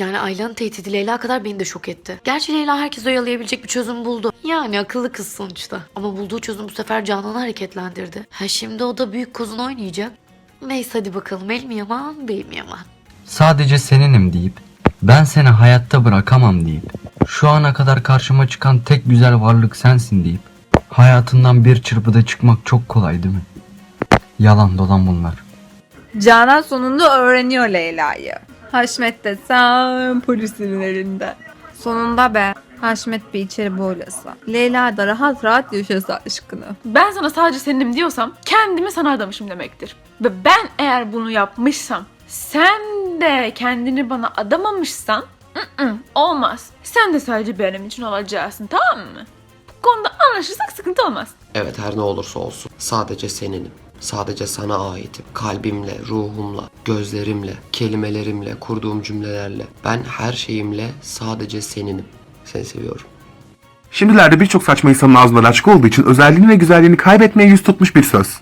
Yani Ayla'nın tehdidi Leyla kadar beni de şok etti. Gerçi Leyla herkes oyalayabilecek bir çözüm buldu. Yani akıllı kız sonuçta. Ama bulduğu çözüm bu sefer Canan'ı hareketlendirdi. Ha şimdi o da büyük kozun oynayacak. Neyse hadi bakalım el mi yaman bey mi yaman. Sadece seninim deyip ben seni hayatta bırakamam deyip şu ana kadar karşıma çıkan tek güzel varlık sensin deyip hayatından bir çırpıda çıkmak çok kolay değil mi? Yalan dolan bunlar. Canan sonunda öğreniyor Leyla'yı. Haşmet desem polisin elinde. Sonunda be. Haşmet bir içeri boylasa. Leyla da rahat rahat yaşasa aşkını. Ben sana sadece seninim diyorsam kendimi sana adamışım demektir. Ve ben eğer bunu yapmışsam sen de kendini bana adamamışsan ı-ı, olmaz. Sen de sadece benim için olacaksın tamam mı? Bu konuda anlaşırsak sıkıntı olmaz. Evet her ne olursa olsun. Sadece seninim. Sadece sana aitim. Kalbimle, ruhumla, gözlerimle, kelimelerimle, kurduğum cümlelerle. Ben her şeyimle sadece seninim. Seni seviyorum. Şimdilerde birçok saçma insanın ağzından açık olduğu için özelliğini ve güzelliğini kaybetmeye yüz tutmuş bir söz.